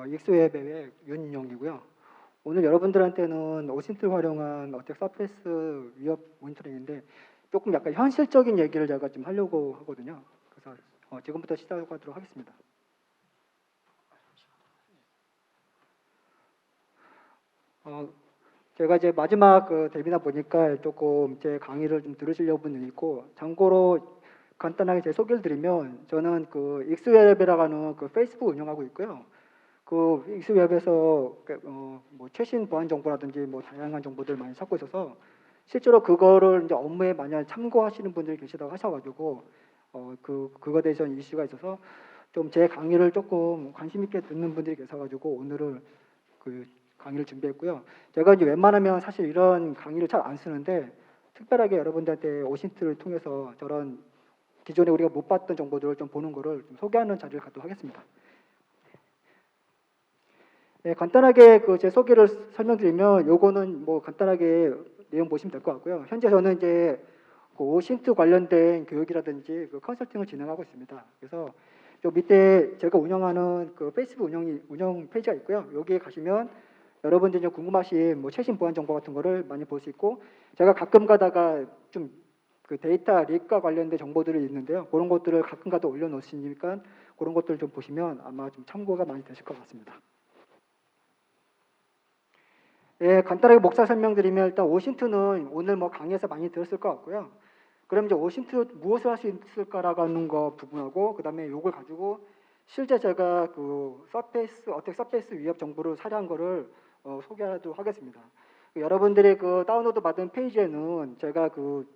어, 익스웹의 윤용이고요. 오늘 여러분들한테는 오신트를 활용한 어택 서페이스 위협 모니터링인데 조금 약간 현실적인 얘기를 제가 좀 하려고 하거든요. 그래서 어, 지금부터 시작하도록 하겠습니다. 어, 제가 이제 마지막 그 데뷔나 보니까 조금 제 강의를 좀 들으시려고 분이 있고 참고로 간단하게 제 소개를 드리면 저는 그 익스웹이라고 하는 그 페이스북 운영하고 있고요. 그 익스웹에서 그, 어, 뭐 최신 보안 정보라든지 뭐 다양한 정보들 많이 찾고 있어서 실제로 그거를 이제 업무에 만약 참고하시는 분들이 계시다고 하셔가지고 어, 그 그거 대해서 이슈가 있어서 좀 제 강의를 조금 관심 있게 듣는 분들이 계셔가지고 오늘은 그 강의를 준비했고요. 제가 이제 웬만하면 사실 이런 강의를 잘 안 쓰는데 특별하게 여러분들한테 오신트를 통해서 저런 기존에 우리가 못 봤던 정보들을 좀 보는 거를 좀 소개하는 자리를 갖도록 하겠습니다. 네, 간단하게 그 제 소개를 설명드리면 요거는 뭐 간단하게 내용 보시면 될 것 같고요. 현재 저는 이제 그 오신트 관련된 교육이라든지 그 컨설팅을 진행하고 있습니다. 그래서 요 밑에 제가 운영하는 그 페이스북 운영이 운영 페이지가 있고요. 여기에 가시면 여러분들이 좀 궁금하신 뭐 최신 보안 정보 같은 거를 많이 볼 수 있고 제가 가끔 가다가 좀 그 데이터 릭과 관련된 정보들이 있는데요. 그런 것들을 가끔 가다 올려놓으시니까 그런 것들 좀 보시면 아마 좀 참고가 많이 되실 것 같습니다. 예, 간단하게 목차 설명드리면 일단 오신트는 오늘 뭐 강의에서 많이 들었을 것 같고요. 그럼 이제 오신트 무엇을 할 수 있을까라고 하는 거 부분하고 그다음에 요걸 가지고 실제 제가 그 서페이스 어택 서페이스 위협 정보를 사례한 거를 어, 소개하도록 하겠습니다. 그 여러분들이 그 다운로드 받은 페이지에는 제가 그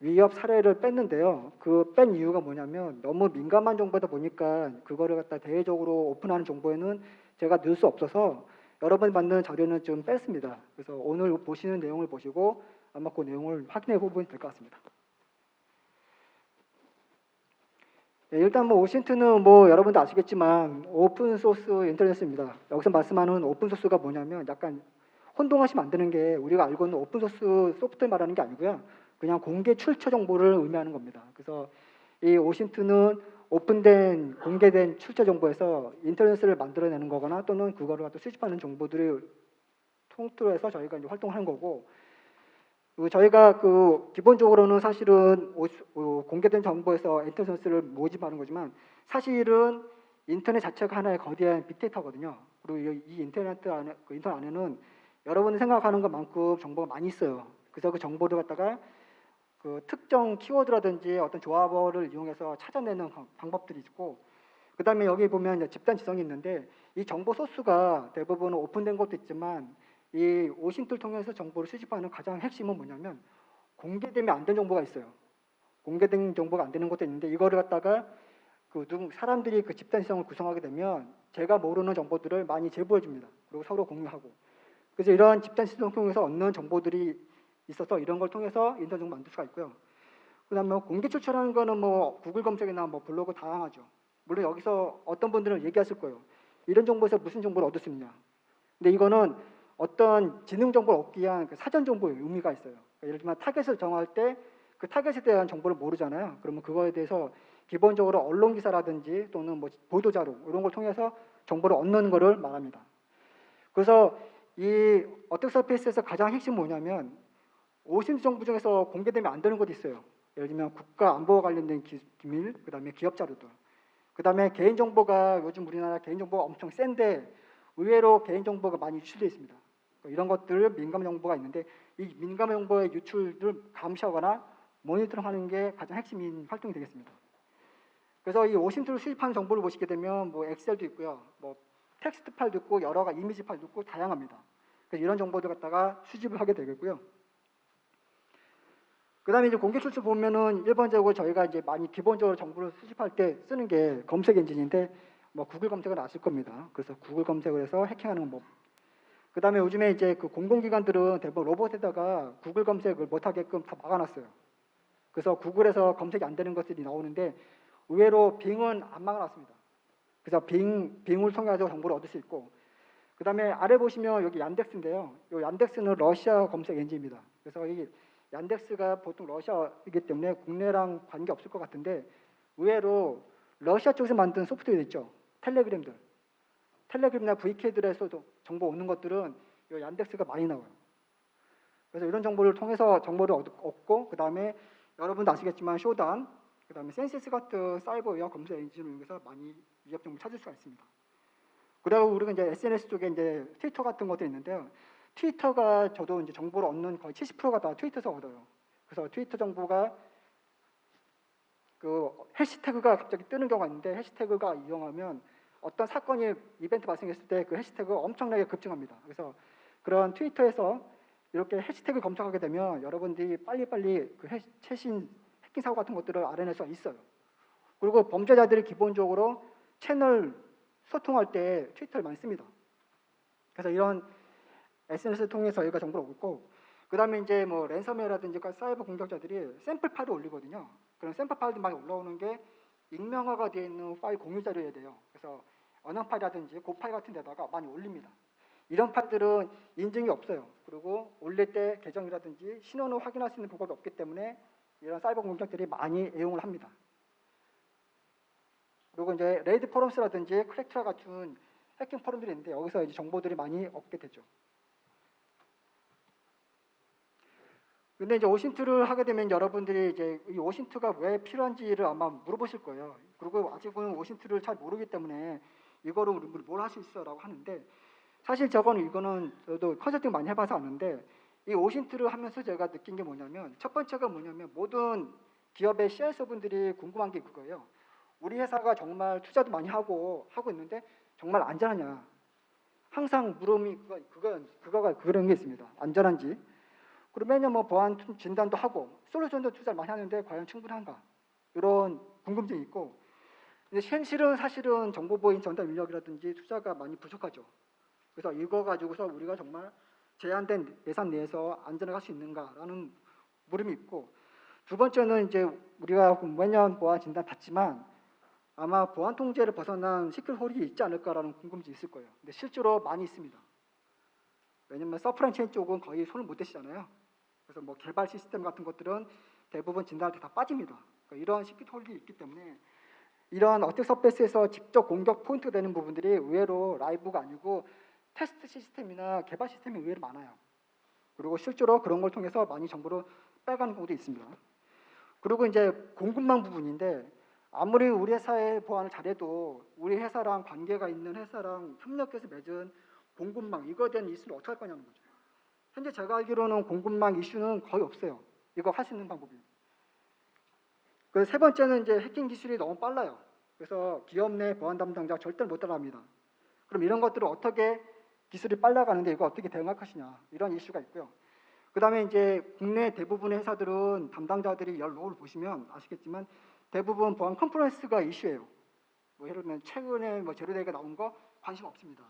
위협 사례를 뺐는데요. 그 뺀 이유가 뭐냐면 너무 민감한 정보다 보니까 그거를 갖다 대외적으로 오픈하는 정보에는 제가 넣을 수 없어서 여러분이 만든 자료는 좀 뺐습니다. 그래서 오늘 보시는 내용을 보시고 아마 그 내용을 확인해 보면 될 것 같습니다. 네, 일단 뭐 오신트는 뭐 여러분도 아시겠지만 오픈 소스 인터넷입니다. 여기서 말씀하는 오픈 소스가 뭐냐면 약간 혼동하시면 안 되는 게 우리가 알고 있는 오픈 소스 소프트웨어 말하는 게 아니고요. 그냥 공개 출처 정보를 의미하는 겁니다. 그래서 이 오신트는 오픈된 공개된 출처 정보에서 인터넷을 만들어내는 거거나 또는 그거를 갖다 수집하는 정보들을 통틀어 해서 저희가 이제 활동하는 거고 그 저희가 그 기본적으로는 사실은 공개된 정보에서 인터넷을 모집하는 거지만 사실은 인터넷 자체가 하나의 거대한 빅데이터거든요. 그리고 이- 이 인터넷 안에 그 인터넷 안에는 여러분이 생각하는 것만큼 정보가 많이 있어요. 그래서 그 정보를 갖다가 그 특정 키워드라든지 어떤 조합어를 이용해서 찾아내는 방- 방법들이 있고 그다음에 여기 보면 집단 지성이 있는데 이 정보 소스가 대부분 오픈된 것도 있지만 이 오신트를 통해서 정보를 수집하는 가장 핵심은 뭐냐면 공개되면 안 되는 정보가 있어요. 공개된 정보가 안 되는 것도 있는데 이거를 갖다가 그 사람들이 그 집단 지성을 구성하게 되면 제가 모르는 정보들을 많이 제보해 줍니다. 그리고 서로 공유하고 그래서 이런 집단 지성을 통해서 얻는 정보들이 있어서 이런 걸 통해서 인터넷 정보 만들 수가 있고요. 그다음에 뭐 공개 추출하는 거는 뭐 구글 검색이나 뭐 블로그 다양하죠. 물론 여기서 어떤 분들은 얘기하실 거예요. 이런 정보에서 무슨 정보를 얻을 수 있냐. 근데 이거는 어떤 지능 정보를 얻기 위한 그 사전 정보의 의미가 있어요. 그러니까 예를 들면 타겟을 정할 때 그 타겟에 대한 정보를 모르잖아요. 그러면 그거에 대해서 기본적으로 언론 기사라든지 또는 뭐 보도 자료 이런 걸 통해서 정보를 얻는 거를 말합니다. 그래서 이 어택 서페이스에서 가장 핵심 뭐냐면 오신 정보 중에서 공개되면 안 되는 것도 있어요. 예를 들면 국가 안보와 관련된 기, 기밀, 그다음에 기업 자료들, 그다음에 개인 정보가 요즘 우리나라 개인 정보가 엄청 센데 의외로 개인 정보가 많이 유출되어 있습니다. 이런 것들 민감 정보가 있는데 이 민감 정보의 유출을 감시하거나 모니터링하는 게 가장 핵심인 활동이 되겠습니다. 그래서 이 오신트를 수집하는 정보를 보시게 되면 뭐 엑셀도 있고요, 뭐 텍스트 파일도 있고 여러 가지 이미지 파일도 있고 다양합니다. 이런 정보들 갖다가 수집을 하게 되겠고요. 그다음에 이제 공개 출처 보면은 일반적으로 저희가 이제 많이 기본적으로 정보를 수집할 때 쓰는 게 검색 엔진인데 뭐 구글 검색을 아실 겁니다. 그래서 구글 검색을 해서 해킹하는 법. 그다음에 요즘에 이제 그 공공기관들은 대부분 로봇에다가 구글 검색을 못 하게끔 다 막아놨어요. 그래서 구글에서 검색이 안 되는 것들이 나오는데 의외로 빙은 안 막아놨습니다. 그래서 빙 빙을 통해서 정보를 얻을 수 있고 그다음에 아래 보시면 여기 얀덱스인데요. 이 얀덱스는 러시아 검색 엔진입니다. 그래서 이 얀덱스가 보통 러시아이기 때문에 국내랑 관계 없을 것 같은데 의외로 러시아 쪽에서 만든 소프트웨어 있죠. 텔레그램들. 텔레그램이나 VK들에서도 정보 오는 것들은 이 얀덱스가 많이 나와요. 그래서 이런 정보를 통해서 정보를 얻- 얻고 그 다음에 여러분도 아시겠지만 쇼단, 그 다음에 센시스 같은 사이버웨어 검색 엔진을 이용해서 많이 위협 정보 찾을 수가 있습니다. 그리고 우리가 이제 SNS 쪽에 이제 트위터 같은 것도 있는데요. 트위터가 저도 이제 정보를 얻는 거의 70%가 다 트위터에서 얻어요. 그래서 트위터 정보가 그 해시태그가 갑자기 뜨는 경우가 있는데 해시태그가 이용하면 어떤 사건이 이벤트 발생했을 때 그 해시태그가 엄청나게 급증합니다. 그래서 그런 트위터에서 이렇게 해시태그 검색하게 되면 여러분들이 빨리빨리 그 해- 최신 해킹 사고 같은 것들을 알아낼 수가 있어요. 그리고 범죄자들이 기본적으로 채널 소통할 때 트위터를 많이 씁니다. 그래서 이런 SNS를 통해서 저희가 정보를 얻고 그다음에 이제 뭐 랜섬웨어라든지 그 사이버 공격자들이 샘플 파일을 올리거든요. 그런 샘플 파일들 많이 올라오는 게 익명화가 되어 있는 파일 공유 자료여야 돼요. 그래서 언어 파일이라든지 고 파일 같은 데다가 많이 올립니다. 이런 파일들은 인증이 없어요. 그리고 올릴 때 계정이라든지 신원을 확인할 수 있는 방법이 없기 때문에 이런 사이버 공격들이 많이 애용을 합니다. 그리고 이제 레이드 포럼스라든지 크랙트라 같은 해킹 포럼들이 있는데 여기서 이제 정보들이 많이 얻게 되죠. 근데 이제 오신트를 하게 되면 여러분들이 이제 이 오신트가 왜 필요한지를 아마 물어보실 거예요. 그리고 아직은 오신트를 잘 모르기 때문에 이거로 뭘 할 수 있어라고 하는데 사실 저거는 이거는 저도 컨설팅 많이 해봐서 아는데 이 오신트를 하면서 제가 느낀 게 뭐냐면 첫 번째가 뭐냐면 모든 기업의 CSO 분들이 궁금한 게 그거예요. 우리 회사가 정말 투자도 많이 하고 하고 있는데 정말 안전하냐? 항상 물음이 그거 그거 그거가 그런 게 있습니다. 안전한지. 그리고 매년 뭐 보안 투- 진단도 하고 솔루션도 투자를 많이 하는데 과연 충분한가? 이런 궁금증이 있고 근데 현실은 사실은 정보보인 전달 인력이라든지 투자가 많이 부족하죠. 그래서 이거 가지고서 우리가 정말 제한된 예산 내에서 안전하게 할수 있는가라는 물음이 있고 두 번째는 이제 우리가 매년 보안 진단 받지만 아마 보안 통제를 벗어난 시크릿 홀이 있지 않을까라는 궁금증이 있을 거예요. 근데 실제로 많이 있습니다. 왜냐면 서프라이 체인 쪽은 거의 손을 못 대시잖아요. 그래서 뭐 개발 시스템 같은 것들은 대부분 진단할 때 다 빠집니다. 그러니까 이런 시크릿 홀이 있기 때문에 이런 어택 서페스에서 직접 공격 포인트가 되는 부분들이 의외로 라이브가 아니고 테스트 시스템이나 개발 시스템이 의외로 많아요. 그리고 실제로 그런 걸 통해서 많이 정보를 빼가는 경우도 있습니다. 그리고 이제 공급망 부분인데 아무리 우리 회사의 보안을 잘해도 우리 회사랑 관계가 있는 회사랑 협력해서 맺은 공급망 이거에 대한 이슈를 어떻게 할 거냐는 거죠. 현재 제가 알기로는 공급망 이슈는 거의 없어요. 이거 할 수 있는 방법이. 그세 번째는 이제 해킹 기술이 너무 빨라요. 그래서 기업 내 보안 담당자 절대 못 따라갑니다. 그럼 이런 것들을 어떻게 기술이 빨라가는데 이거 어떻게 대응할 것이냐 이런 이슈가 있고요. 그다음에 이제 국내 대부분의 회사들은 담당자들이 열 롤을 보시면 아시겠지만 대부분 보안 컨퍼런스가 이슈예요. 뭐 예를 들면 최근에 뭐 제로데이가 나온 거 관심 없습니다.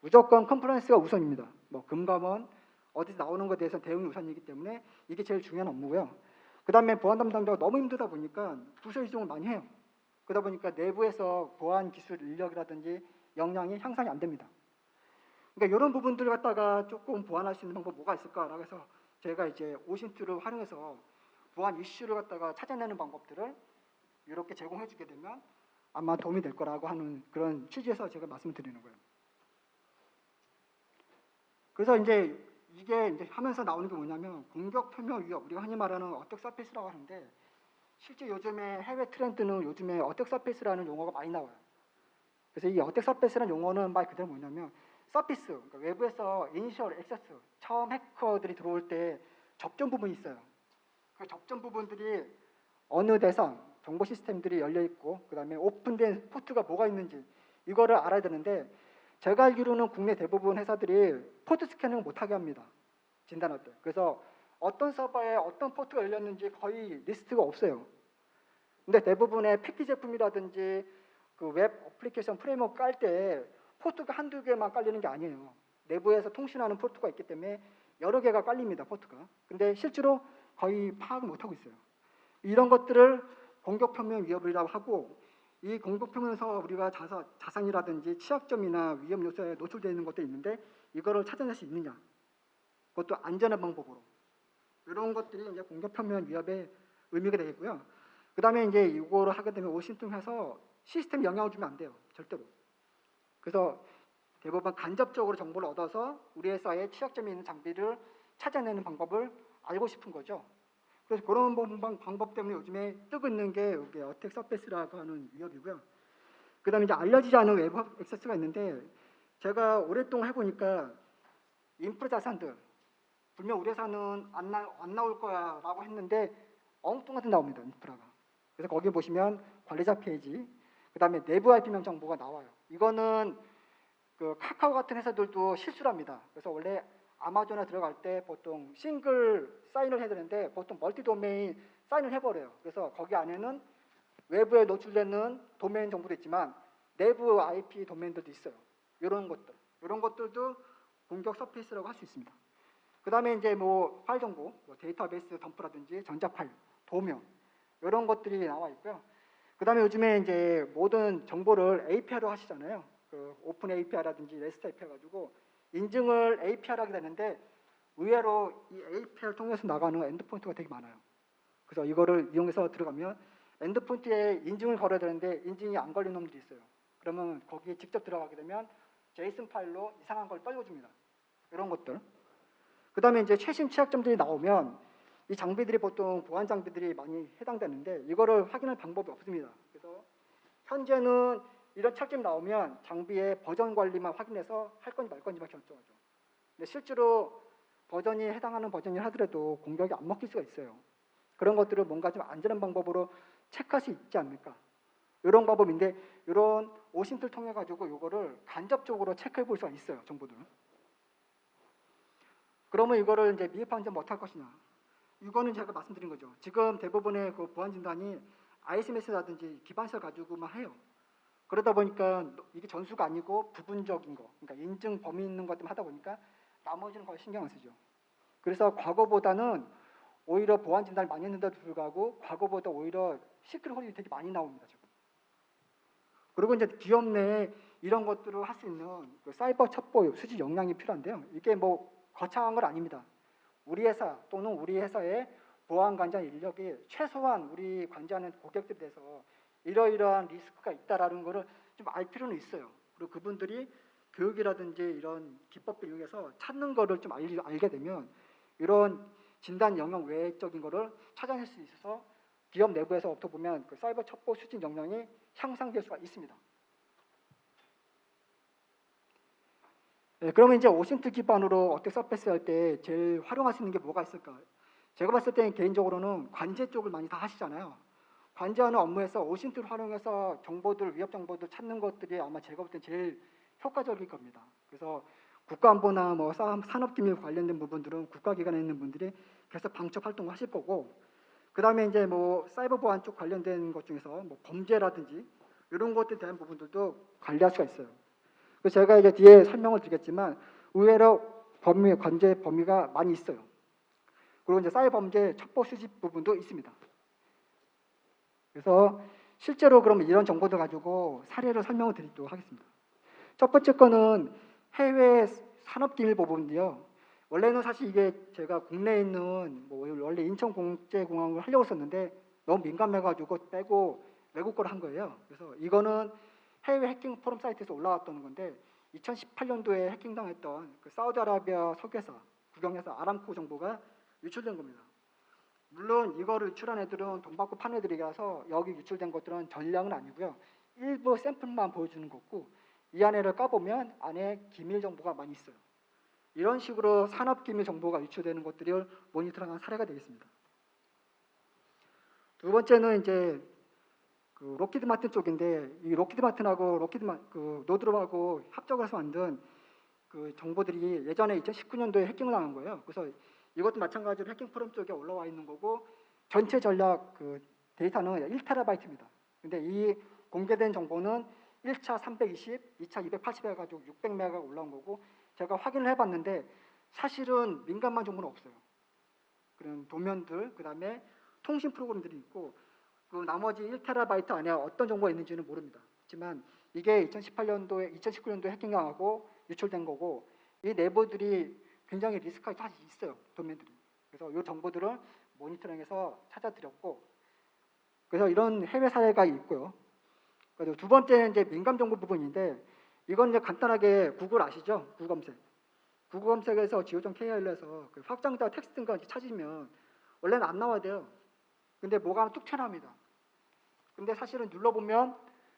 무조건 컨퍼런스가 우선입니다. 뭐 금감원 어디서 나오는 것에 대해서 대응이 우선이기 때문에 이게 제일 중요한 업무고요. 그 다음에 보안 담당자가 너무 힘들다 보니까 부서 이동을 많이 해요. 그러다 보니까 내부에서 보안 기술 인력이라든지 역량이 향상이 안 됩니다. 그러니까 이런 부분들을 갖다가 조금 보완할 수 있는 방법 뭐가 있을까라고 해서 제가 이제 오신트를 활용해서 보안 이슈를 갖다가 찾아내는 방법들을 이렇게 제공해 주게 되면 아마 도움이 될 거라고 하는 그런 취지에서 제가 말씀을 드리는 거예요. 그래서 이제 이게 이제 하면서 나오는 게 뭐냐면 공격 표명 위협 우리가 흔히 말하는 어택 서페이스라고 하는데 실제 요즘에 해외 트렌드는 요즘에 어택 서페이스라는 용어가 많이 나와요. 그래서 이 어택 서페이스라는 용어는 말 그대로 뭐냐면 서피스 그러니까 외부에서 이니셜 액세스 처음 해커들이 들어올 때 접점 부분이 있어요. 그 접점 부분들이 어느 대상 정보 시스템들이 열려 있고 그다음에 오픈된 포트가 뭐가 있는지 이거를 알아야 되는데 제가 알기로는 국내 대부분 회사들이 포트 스캐닝을 못하게 합니다. 진단할 때. 그래서 어떤 서버에 어떤 포트가 열렸는지 거의 리스트가 없어요. 근데 대부분의 패키지 제품이라든지 그 웹 어플리케이션 프레임워크 깔 때 포트가 한두 개만 깔리는 게 아니에요. 내부에서 통신하는 포트가 있기 때문에 여러 개가 깔립니다. 포트가. 근데 실제로 거의 파악을 못하고 있어요. 이런 것들을 공격 표명 위협이라고 하고 이 공격 표명에서 우리가 자사, 자산이라든지 취약점이나 위험 요소에 노출되어 있는 것도 있는데 이거를 찾아낼 수 있느냐 그것도 안전한 방법으로 이런 것들이 이제 표명 위협의 의미가 되겠고요. 그 다음에 이제 이거를 하게 되면 오신통해서 시스템 영향을 주면 안 돼요. 절대로. 그래서 대부분 간접적으로 정보를 얻어서 우리 회사에 취약점이 있는 장비를 찾아내는 방법을 알고 싶은 거죠. 그래서 그런 방- 방법 때문에 요즘에 뜨고 있는 게 여기 어택 서페스라고 하는 위협이고요. 그다음에 이제 알려지지 않은 외부 액세스가 있는데 제가 오랫동안 해보니까 인프라 자산들 분명 우리 회사는 안, 나, 안 나올 거야라고 했는데 엉뚱하게 나옵니다 인프라가. 그래서 거기 보시면 관리자 페이지, 그다음에 내부 IP명 정보가 나와요. 이거는 그 카카오 같은 회사들도 실수를 합니다. 그래서 원래 아마존에 들어갈 때 보통 싱글 사인을 해야 되는데 보통 멀티 도메인 사인을 해버려요. 그래서 거기 안에는 외부에 노출되는 도메인 정보도 있지만 내부 IP 도메인들도 있어요. 이런 것들, 이런 것들도 공격 서페이스라고 할 수 있습니다. 그 다음에 이제 뭐 파일 정보, 뭐 데이터베이스 덤프라든지 전자 파일, 도면 이런 것들이 나와 있고요. 그 다음에 요즘에 이제 모든 정보를 API로 하시잖아요. 그 오픈 API라든지 REST API 가지고 인증을 API로 하게 되는데 의외로 이 API를 통해서 나가는 엔드포인트가 되게 많아요. 그래서 이거를 이용해서 들어가면 엔드포인트에 인증을 걸어야 되는데 인증이 안 걸린 놈들이 있어요. 그러면 거기에 직접 들어가게 되면 제이슨 파일로 이상한 걸 떨궈줍니다. 이런 것들. 그 다음에 이제 최신 취약점들이 나오면 이 장비들이 보통 보안 장비들이 많이 해당되는데 이거를 확인할 방법이 없습니다. 그래서 현재는 이런 착점이 나오면 장비의 버전 관리만 확인해서 할 건지 말 건지만 결정하죠. 근데 실제로 버전이 해당하는 버전이 하더라도 공격이 안 먹힐 수가 있어요. 그런 것들을 뭔가 좀 안전한 방법으로 체크할 수 있지 않을까. 이런 방법인데 이런 오신트를 통해 가지고 이거를 간접적으로 체크해 볼 수가 있어요. 정보들을. 그러면 이거를 이제 미흡한 점 어떻게 할 것이냐. 이거는 제가 말씀드린 거죠. 지금 대부분의 그 보안 진단이 ISMS라든지 기반서를 가지고만 해요. 그러다 보니까 이게 전수가 아니고 부분적인 거, 그러니까 인증 범위 있는 것들 하다 보니까 나머지는 거의 신경 안 쓰죠. 그래서 과거보다는 오히려 보안 진단을 많이 했는데도 불구하고 과거보다 오히려 시크릿 홀이 되게 많이 나옵니다. 지금. 그리고 이제 기업 내에 이런 것들을 할 수 있는 그 사이버 첩보 수집 역량이 필요한데요. 이게 뭐 거창한 건 아닙니다. 우리 회사 또는 우리 회사의 보안 관자 인력이 최소한 우리 관자하는 고객들에 대해서 이러이러한 리스크가 있다라는 거를 좀 알 필요는 있어요. 그리고 그분들이 교육이라든지 이런 기법들 이용해서 찾는 거를 좀 알, 알게 되면 이런 진단 영역 외적인 거를 찾아낼 수 있어서 기업 내부에서 어떻게 보면 그 사이버 첩보 수집 역량이 향상될 수가 있습니다. 네, 그러면 이제 오신트 기반으로 어택 서페스 할 때 제일 활용할 수 있는 게 뭐가 있을까? 제가 봤을 때는 개인적으로는 관제 쪽을 많이 다 하시잖아요. 관제하는 업무에서 오신트를 활용해서 정보들, 위협 정보들 찾는 것들이 아마 제가 볼 때 제일 효과적일 겁니다. 그래서 국가안보나 뭐 사- 산업기밀 관련된 부분들은 국가기관에 있는 분들이 계속 방첩 활동을 하실 거고, 그 다음에 이제 뭐 사이버 보안 쪽 관련된 것 중에서 뭐 범죄라든지 이런 것들에 대한 부분들도 관리할 수가 있어요. 그래서 제가 이제 뒤에 설명을 드리겠지만 의외로 범위 관제 범위가 많이 있어요. 그리고 이제 사이버 범죄 첩보 수집 부분도 있습니다. 그래서 실제로 그러면 이런 정보들 가지고 사례로 설명을 드리도록 하겠습니다. 첫 번째 거는 해외 산업기밀 부분인데요. 원래는 사실 이게 제가 국내에 있는 뭐 원래 인천국제공항을 하려고 했었는데 너무 민감해가지고 빼고 외국 거를 한 거예요. 그래서 이거는 해외 해킹 포럼 사이트에서 올라왔던 건데 2018년도에 해킹당했던 그 사우디아라비아 석유회사 국영회사 아람코 정보가 유출된 겁니다. 물론 이거를 유출한 애들은 돈 받고 판 애들이라서 여기 유출된 것들은 전량은 아니고요. 일부 샘플만 보여주는 거고 이 안에를 까보면 안에 기밀 정보가 많이 있어요. 이런 식으로 산업 기밀 정보가 유출되는 것들을 모니터링한 사례가 되겠습니다. 두 번째는 이제 그 로키드 마틴 쪽인데 이 로키드 마틴하고 로키드 마, 그 노드롭하고 합작을 해서 만든 그 정보들이 예전에 2019년도에 해킹을 당한 거예요. 그래서 이것도 마찬가지로 해킹 포럼 쪽에 올라와 있는 거고 전체 전략 그 데이터는 1테라바이트입니다. 근데 이 공개된 정보는 1차 320, 2차 280 해가지고 600메가 올라온 거고 제가 확인을 해봤는데 사실은 민감한 정보는 없어요. 그런 도면들, 그 다음에 통신 프로그램들이 있고 그 나머지 1테라바이트 안에 어떤 정보가 있는지는 모릅니다. 하지만 이게 2018년도에 2019년도에 해킹당하고 유출된 거고 이 내부들이 굉장히 리스크가 다 있어요. 도면들이. 그래서 이 정보들을 모니터링해서 찾아드렸고 그래서 이런 해외 사례가 있고요. 그리고 두 번째는 이제 민감 정보 부분인데 이건 이제 간단하게 구글 아시죠? 구글 검색. 구글 검색에서 geo.kr에서 그 확장자 텍스트인가 찾으면 원래는 안 나와야 돼요. 근데 뭐가 뚝 튀어나옵니다. 근데 사실은 눌러보면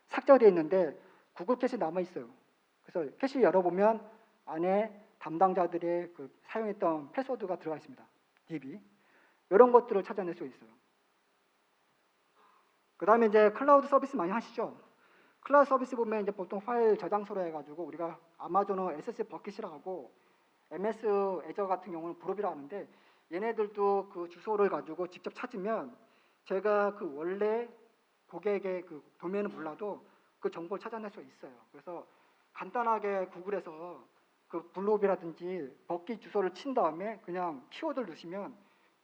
삭제가 되어 있는데 구글 캐시 남아 있어요. 그래서 캐시 열어보면 안에 담당자들의 그 사용했던 패스워드가 들어가 있습니다. DB 이런 것들을 찾아낼 수 있어요. 그 다음에 이제 클라우드 서비스 많이 하시죠? 클라우드 서비스 보면 이제 보통 파일 저장소로 해가지고 우리가 아마존은 SS 버킷이라고 하고 MS 애저 같은 경우는 브롭이라고 하는데 얘네들도 그 주소를 가지고 직접 찾으면 제가 그 원래 고객의 그 도면은 몰라도 그 정보를 찾아낼 수 있어요. 그래서 간단하게 구글에서 그 블롭이라든지 버킷 주소를 친 다음에 그냥 키워드를 넣으시면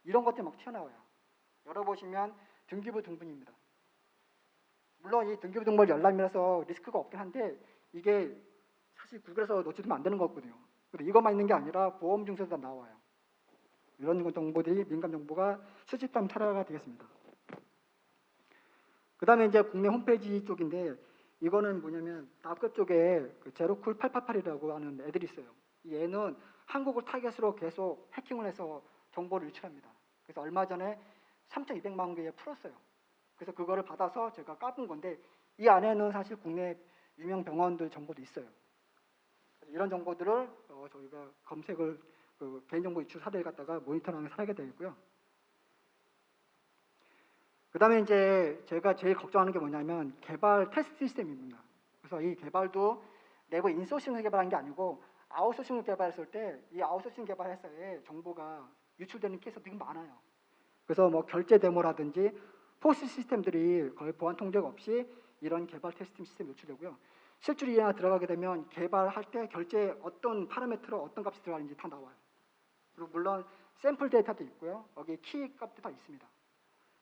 이런 것들이 막 튀어나와요. 열어보시면 등기부 등본입니다. 물론 이 등기부 등본 열람이라서 리스크가 없긴 한데 이게 사실 구글에서 노출되면 안 되는 거거든요. 근데 이것만 있는 게 아니라 보험 증서도 다 나와요. 이런 정보들이 민감 정보가 수집단 탈화가 되겠습니다. 그 다음에 이제 국내 홈페이지 쪽인데 이거는 뭐냐면 다크 쪽에 그 제로쿨 888이라고 하는 애들이 있어요. 이 얘는 한국을 타겟으로 계속 해킹을 해서 정보를 유출합니다. 그래서 얼마 전에 3,200만 개에 풀었어요. 그래서 그거를 받아서 제가 까본 건데 이 안에는 사실 국내 유명 병원들 정보도 있어요. 이런 정보들을 어, 저희가 검색을 그 개인정보 유출 사례를 갖다가 모니터링을 하게 되고요. 그다음에 이제 제가 제일 걱정하는 게 뭐냐면 개발 테스트 시스템입니다. 그래서 이 개발도 내부 인소싱을 개발한 게 아니고 아웃소싱을 개발했을 때 이 아웃소싱 개발 회사에 정보가 유출되는 케이스가 되게 많아요. 그래서 뭐 결제 데모라든지 포스 시스템들이 거의 보안 통제가 없이 이런 개발 테스팅 시스템이 유출되고요. 실줄이 하나 들어가게 되면 개발할 때 결제 어떤 파라미터로 어떤 값이 들어가는지 다 나와요. 그리고 물론 샘플 데이터도 있고요. 여기 키 값도 다 있습니다.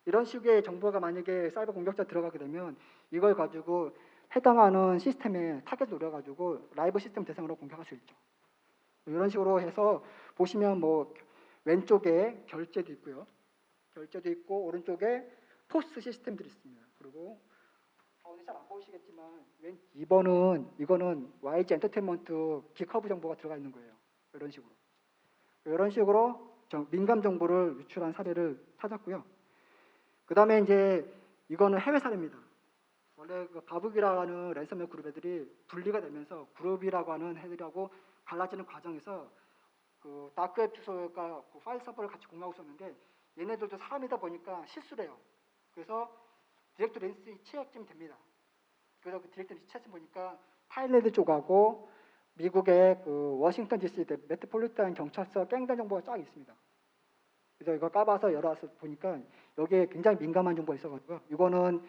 이런 식의 정보가 만약에 사이버 공격자 들어가게 되면 이걸 가지고 해당하는 시스템에 타겟 노려가지고 라이브 시스템 대상으로 공격할 수 있죠. 이런 식으로 해서 보시면 뭐 왼쪽에 결제도 있고요. 결제도 있고 오른쪽에 포스 시스템들이 있습니다. 그리고 가운데 잘안 보이시겠지만 왼 2번은 이거는 YG 엔터테인먼트 기커브 정보가 들어가 있는 거예요. 이런 식으로. 이런 식으로 정- 민감 정보를 유출한 사례를 찾았고요. 그 다음에 이제 이거는 해외 사례입니다. 원래 그 바북이라고 하는 랜섬웨어 그룹 애들이 분리가 되면서 그룹이라고 하는 애들하고 갈라지는 과정에서 그 다크웹 주소가 그 파일 서버를 같이 공유하고 있었는데 얘네들도 사람이다 보니까 실수를 해요. 그래서 디렉트 렌스 취약점이 됩니다. 그래서 그 렌스 취약점 보니까 타일랜드 쪽하고 미국의 그 워싱턴 DC 메트폴리탄 경찰서 깽단 정보가 쫙 있습니다. 그래서 이거 까봐서 열어서 보니까 여기에 굉장히 민감한 정보가 있어가지고 이거는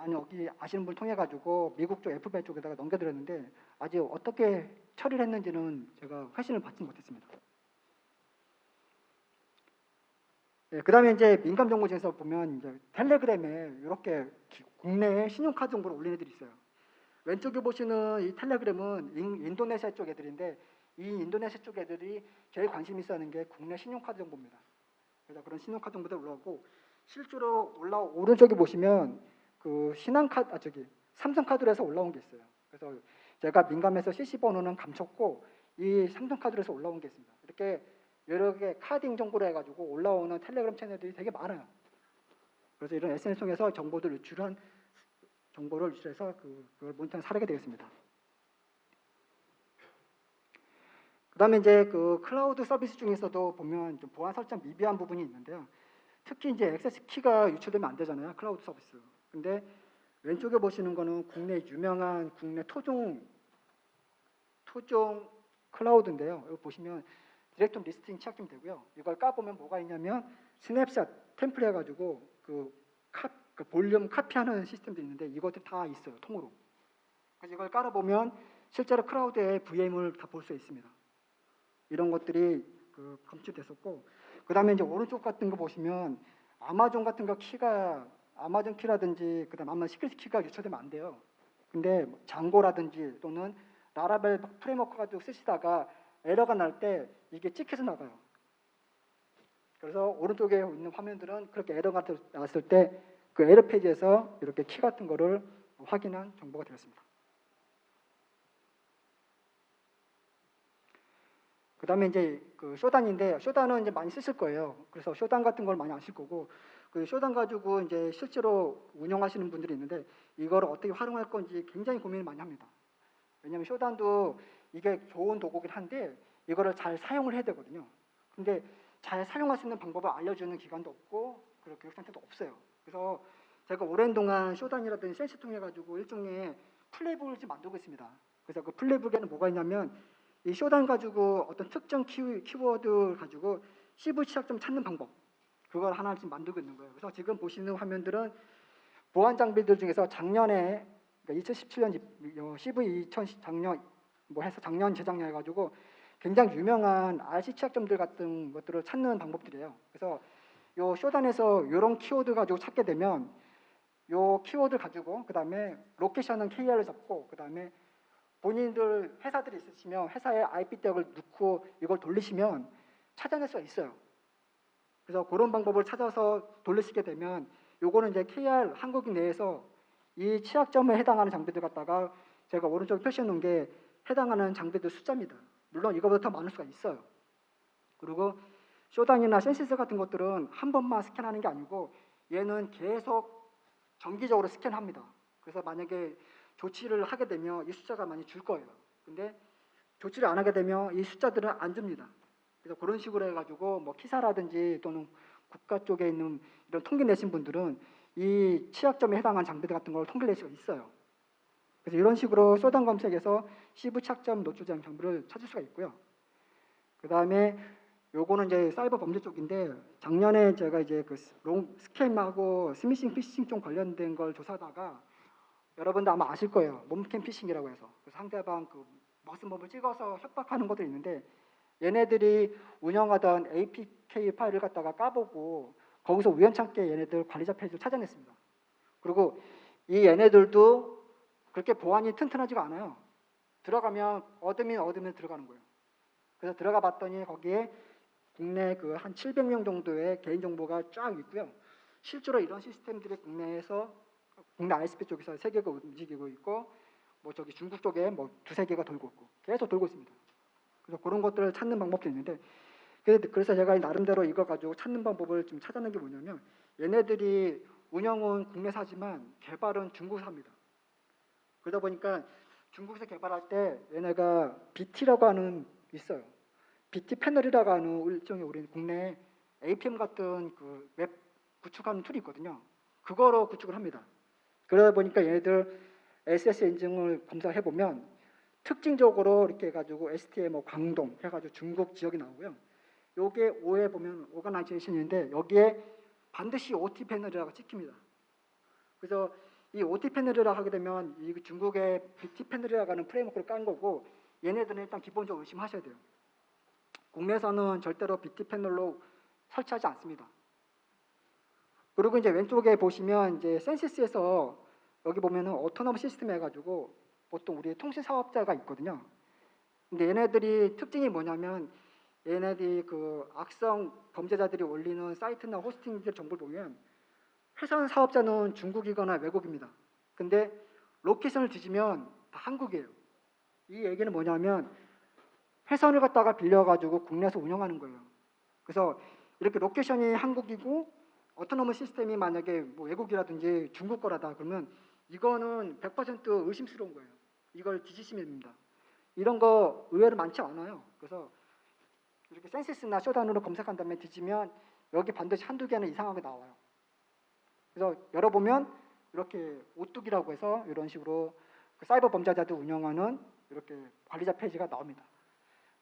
아니 여기 아시는 분 통해 가지고 미국 쪽 FBI 쪽에다가 넘겨드렸는데 아직 어떻게 처리를 했는지는 제가 회신을 받지 못했습니다. 네, 그다음에 이제 민감 정보 중에서 보면 이제 텔레그램에 이렇게 기- 국내 신용카드 정보를 올린 애들이 있어요. 왼쪽에 보시는 이 텔레그램은 인, 인도네시아 쪽 애들인데 이 인도네시아 쪽 애들이 제일 관심 있어 하는 게 국내 신용카드 정보입니다. 그래서 그런 신용카드 정보도 올라오고 실제로 올라 오른쪽에 보시면 그 신한카드 아 저기 삼성카드로 해서 올라온 게 있어요. 그래서 제가 민감해서 CC 번호는 감췄고 이 삼성카드로 해서 올라온 게 있습니다. 이렇게 여러 개 카딩 정보로 해가지고 올라오는 텔레그램 채널들이 되게 많아요. 그래서 이런 SNS 통해서 정보들 유출한 정보를 유출해서 그, 그걸 모니터링 사례가 되겠습니다. 그다음에 이제 그 클라우드 서비스 중에서도 보면 좀 보안 설정 미비한 부분이 있는데요. 특히 이제 액세스 키가 유출되면 안 되잖아요. 클라우드 서비스. 근데 왼쪽에 보시는 거는 국내 유명한 국내 토종 토종 클라우드인데요. 여기 보시면 디렉트 리스팅 취약점 되고요. 이걸 까보면 뭐가 있냐면 스냅샷 템플 해가지고 그, 카, 그 볼륨 카피하는 시스템도 있는데 이것들 다 있어요. 통으로. 그래서 이걸 깔아보면 실제로 클라우드에 VM을 다 볼 수 있습니다. 이런 것들이 그 검출됐었고 그 다음에 이제 오른쪽 같은 거 보시면 아마존 같은 거 키가 아마존 키라든지 그다음 아마 시크릿 키가 유출되면 안 돼요. 근데 뭐 장고라든지 또는 라라벨 프레임워크 가지고 쓰시다가 에러가 날 때 이게 찍혀서 나가요. 그래서 오른쪽에 있는 화면들은 그렇게 에러가 났을 때 그 에러 페이지에서 이렇게 키 같은 거를 확인한 정보가 되었습니다. 그 다음에 이제 그 쇼단인데 쇼단은 이제 많이 쓰실 거예요. 그래서 쇼단 같은 걸 많이 아실 거고 그 쇼단 가지고 이제 실제로 운영하시는 분들이 있는데 이걸 어떻게 활용할 건지 굉장히 고민을 많이 합니다. 왜냐하면 쇼단도 이게 좋은 도구긴 한데 이거를 잘 사용을 해야 되거든요. 근데 잘 사용할 수 있는 방법을 알려주는 기관도 없고 그리고 교육센터도 없어요. 그래서 제가 오랜 동안 쇼단이라든지 센스 통해 가지고 일종의 플레이북을 지금 만들고 있습니다. 그래서 그 플레이북에는 뭐가 있냐면 이 쇼단 가지고 어떤 특정 키, 키워드 가지고 CV 취약점 찾는 방법 그걸 하나 지금 만들고 있는 거예요. 그래서 지금 보시는 화면들은 보안 장비들 중에서 작년에 그러니까 2017년 CV 2000 작년 뭐 해서 작년 재작년 해가지고 굉장히 유명한 RC 취약점들 같은 것들을 찾는 방법들이에요. 그래서 요 쇼단에서 이런 키워드 가지고 찾게 되면 요 키워드 가지고 그 다음에 로케이션은 KR을 잡고 그 다음에 본인들 회사들이 있으시면 회사의 IP 대역을 넣고 이걸 돌리시면 찾아낼 수가 있어요. 그래서 그런 방법을 찾아서 돌리시게 되면 요거는 이제 KR 한국인 내에서 이 취약점에 해당하는 장비들 갖다가 제가 오른쪽에 표시해 놓은 게 해당하는 장비들 숫자입니다. 물론 이거보다 더 많을 수가 있어요. 그리고 쇼단이나 센시스 같은 것들은 한 번만 스캔하는 게 아니고 얘는 계속 정기적으로 스캔합니다. 그래서 만약에 조치를 하게 되면 이 숫자가 많이 줄 거예요. 근데 조치를 안 하게 되면 이 숫자들은 안 줍니다. 그래서 그런 식으로 해가지고 뭐 키사라든지 또는 국가 쪽에 있는 이런 통계 내신 분들은 이 취약점에 해당한 장비들 같은 걸 통계 낼 수가 있어요. 그래서 이런 식으로 쇼단 검색에서 CV 착점 노출장 장비를 찾을 수가 있고요. 그 다음에 요거는 이제 사이버 범죄 쪽인데 작년에 제가 이제 그 롱 스캠하고 스미싱 피싱 좀 관련된 걸 조사하다가 여러분도 아마 아실 거예요. 몸캠 피싱이라고 해서 그 상대방 그 머슴법을 찍어서 협박하는 것도 있는데 얘네들이 운영하던 APK 파일을 갖다가 까보고 거기서 우연찮게 얘네들 관리자 페이지를 찾아냈습니다. 그리고 이 얘네들도 그렇게 보안이 튼튼하지가 않아요. 들어가면 어드민 어드민 들어가는 거예요. 그래서 들어가 봤더니 거기에 국내 그 한 700명 정도의 개인 정보가 쫙 있고요. 실제로 이런 시스템들이 국내에서 국내 ISP 쪽에서 세 개가 움직이고 있고 뭐 저기 중국 쪽에 뭐 두세 개가 돌고 있고 계속 돌고 있습니다. 그래서 그런 것들을 찾는 방법도 있는데 그래- 그래서 제가 나름대로 이거 가지고 찾는 방법을 좀 찾아낸 게 뭐냐면 얘네들이 운영은 국내사지만 개발은 중국사입니다. 그러다 보니까 중국에서 개발할 때 얘네가 BT라고 하는 있어요. BT 패널이라고 하는 일종의 우리 국내 APM 같은 그 웹 구축하는 툴이 있거든요. 그거로 구축을 합니다. 그러다 보니까 얘네들 SS 인증을 검사해 보면 특징적으로 이렇게 해가지고 STM 뭐 광동 해가지고 중국 지역이 나오고요. 요게 오에 보면 오가나이제이션인데 여기에 반드시 OT 패널이라고 찍힙니다. 그래서 이 OT 패널이라고 하게 되면 이 중국의 BT 패널이라고 하는 프레임워크를 깐 거고 얘네들은 일단 기본적으로 의심하셔야 돼요. 국내에서는 절대로 BT 패널로 설치하지 않습니다. 그리고 이제 왼쪽에 보시면 이제 센시스에서 여기 보면은 오토노머 시스템 해가지고 보통 우리 통신 사업자가 있거든요. 근데 얘네들이 특징이 뭐냐면 얘네들이 그 악성 범죄자들이 올리는 사이트나 호스팅들 정보를 보면 회선 사업자는 중국이거나 외국입니다. 근데 로케이션을 뒤지면 다 한국이에요. 이 얘기는 뭐냐면 회선을 갖다가 빌려가지고 국내에서 운영하는 거예요. 그래서 이렇게 로케이션이 한국이고 어토노머 시스템이 만약에 뭐 외국이라든지 중국 거라다 그러면 이거는 100% 의심스러운 거예요. 이걸 됩니다. 이런 거 의외로 많지 않아요. 그래서 이렇게 센시스나 쇼단으로 검색한 다음에 뒤지면 여기 반드시 한두 개는 이상하게 나와요. 그래서 열어보면 이렇게 오뚜기라고 해서 이런 식으로 그 사이버 범죄자들 운영하는 이렇게 관리자 페이지가 나옵니다.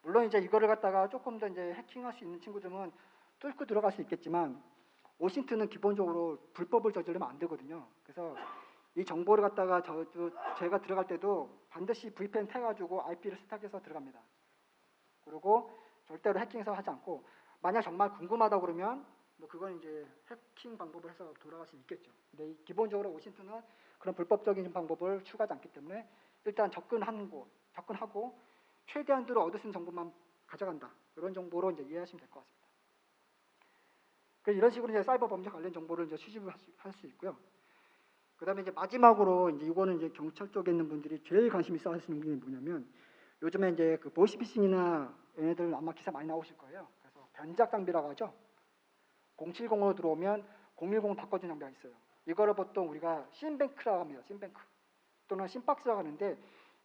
물론 이제 이거를 갖다가 조금 더 이제 해킹할 수 있는 친구들은 뚫고 들어갈 수 있겠지만 오신트는 기본적으로 불법을 저지르면 안 되거든요. 그래서 이 정보를 갖다가 저, 저 제가 들어갈 때도 반드시 VPN 태가지고 IP를 세탁해서 들어갑니다. 그리고 절대로 해킹해서 하지 않고 만약 정말 궁금하다 그러면 뭐 그건 이제 해킹 방법을 해서 돌아갈 수 있겠죠. 근데 이 기본적으로 오신트는 그런 불법적인 방법을 추가하지 않기 때문에 일단 접근하는 곳, 접근하고 최대한으로 얻을 수 있는 정보만 가져간다. 이런 정보로 이제 이해하시면 될 것 같습니다. 그래서 이런 식으로 이제 사이버 범죄 관련 정보를 이제 수집할 수, 할수 있고요. 그다음에 이제 마지막으로 이제 이거는 이제 경찰 쪽에 있는 분들이 제일 관심 있어 하시는 게 뭐냐면 요즘에 이제 그 보이스피싱이나 얘네들 아마 기사 많이 나오실 거예요. 그래서 변작 장비라고 하죠. 070으로 들어오면 010 바꿔준 장비가 있어요. 이거를 보통 우리가 신뱅크라고 합니다. 신뱅크 또는 신박스라고 하는데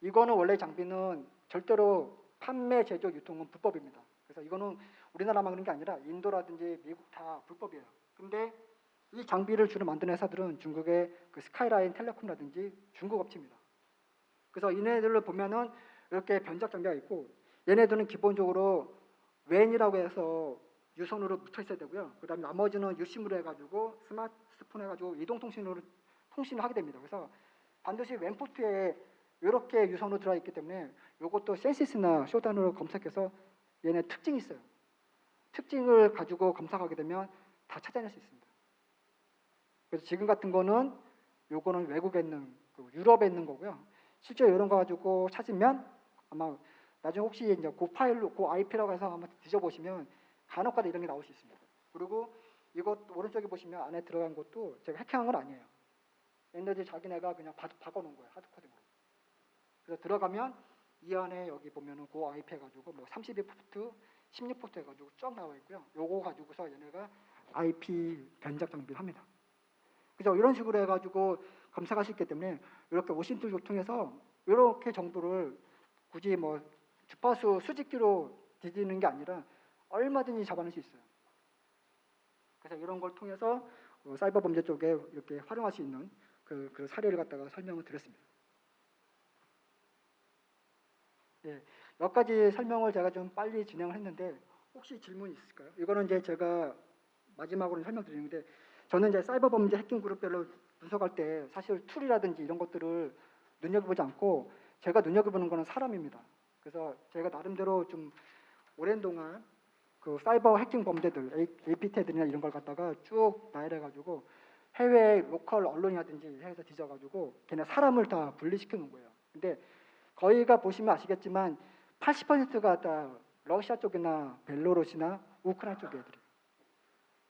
이거는 원래 장비는 절대로 판매, 제조, 유통은 불법입니다. 그래서 이거는 우리나라만 그런 게 아니라 인도라든지 미국 다 불법이에요. 근데 이 장비를 주로 만드는 회사들은 중국의 그 스카이라인 텔레콤이라든지 중국 업체입니다. 그래서 얘네들을 보면은 이렇게 변작 장비가 있고 얘네들은 기본적으로 웬이라고 해서 유선으로 묻혀 있어야 되고요. 그다음에 나머지는 유심으로 해가지고 스마트폰 해가지고 이동 통신으로 통신을 하게 됩니다. 그래서 반드시 웬 포트에 이렇게 유선으로 들어가 있기 때문에 이것도 센시스나 쇼단으로 검색해서 얘네 특징이 있어요. 특징을 가지고 검색하게 되면 다 찾아낼 수 있습니다. 그래서 지금 같은 거는 요거는 외국에 있는 그 유럽에 있는 거고요. 실제 이런 거 가지고 찾으면 아마 나중에 혹시 이제 그 파일로 그 IP라고 해서 한번 뒤져보시면 간혹가다 이런 게 나올 수 있습니다. 그리고 이것 오른쪽에 보시면 안에 들어간 것도 제가 해킹한 건 아니에요. 얘네들 자기네가 그냥 바, 바꿔놓은 거예요 하드 코딩으로. 그래서 들어가면 이 안에 여기 보면은 그 IP 해가지고 뭐 32포트, 16포트 해가지고 쫙 나와 있고요. 요거 가지고서 얘네가 IP 변작 장비를 합니다. 그래서 이런 식으로 해가지고 수 있기 때문에 이렇게 오신 툴을 통해서 이렇게 정보를 굳이 뭐 주파수 수직기로 뒤지는 게 아니라 얼마든지 잡아낼 수 있어요. 그래서 이런 걸 통해서 어, 사이버 범죄 쪽에 이렇게 활용할 수 있는 그, 그 사례를 갖다가 설명을 드렸습니다. 예, 몇 가지 설명을 제가 좀 빨리 진행을 했는데 혹시 질문 있을까요? 이거는 이제 제가 마지막으로 설명드리는데 저는 이제 사이버 범죄 해킹 그룹별로 분석할 때 사실 툴이라든지 이런 것들을 눈여겨보지 않고 제가 눈여겨보는 거는 사람입니다. 그래서 제가 나름대로 좀 오랜 동안 그 사이버 해킹 범죄들, APT들이나 이런 걸 갖다가 쭉 나열해가지고 해외 로컬 언론이라든지 해서 뒤져가지고 걔네 사람을 다 분리시켜 놓은 거예요. 근데 거의가 보시면 아시겠지만 80%가 다 러시아 쪽이나 벨로루시나 우크라이나 쪽 애들이에요.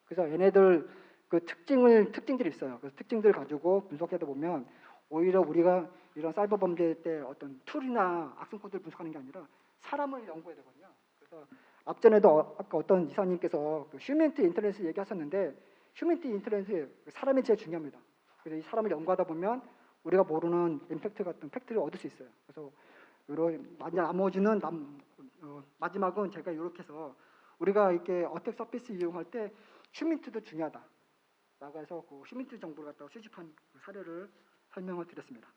그래서 얘네들 그 특징을 특징들이 있어요. 그 특징들 가지고 분석해다 보면 오히려 우리가 이런 사이버 범죄 때 어떤 툴이나 악성 코드를 분석하는 게 아니라 사람을 연구해야 되거든요. 그래서 앞전에도 어- 아까 어떤 이사님께서 그 휴먼트 인터넷을 얘기하셨는데 휴먼트 인터넷이 사람이 제일 중요합니다. 그래서 이 사람을 연구하다 보면 우리가 모르는 임팩트 같은 팩트를 얻을 수 있어요. 그래서 이런 나머지는 남, 어, 마지막은 제가 이렇게 해서 우리가 이렇게 어택 서피스 이용할 때 휴민트도 중요하다. 라고 해서 그 휴민트 정보를 갖다가 수집한 그 사례를 설명을 드렸습니다.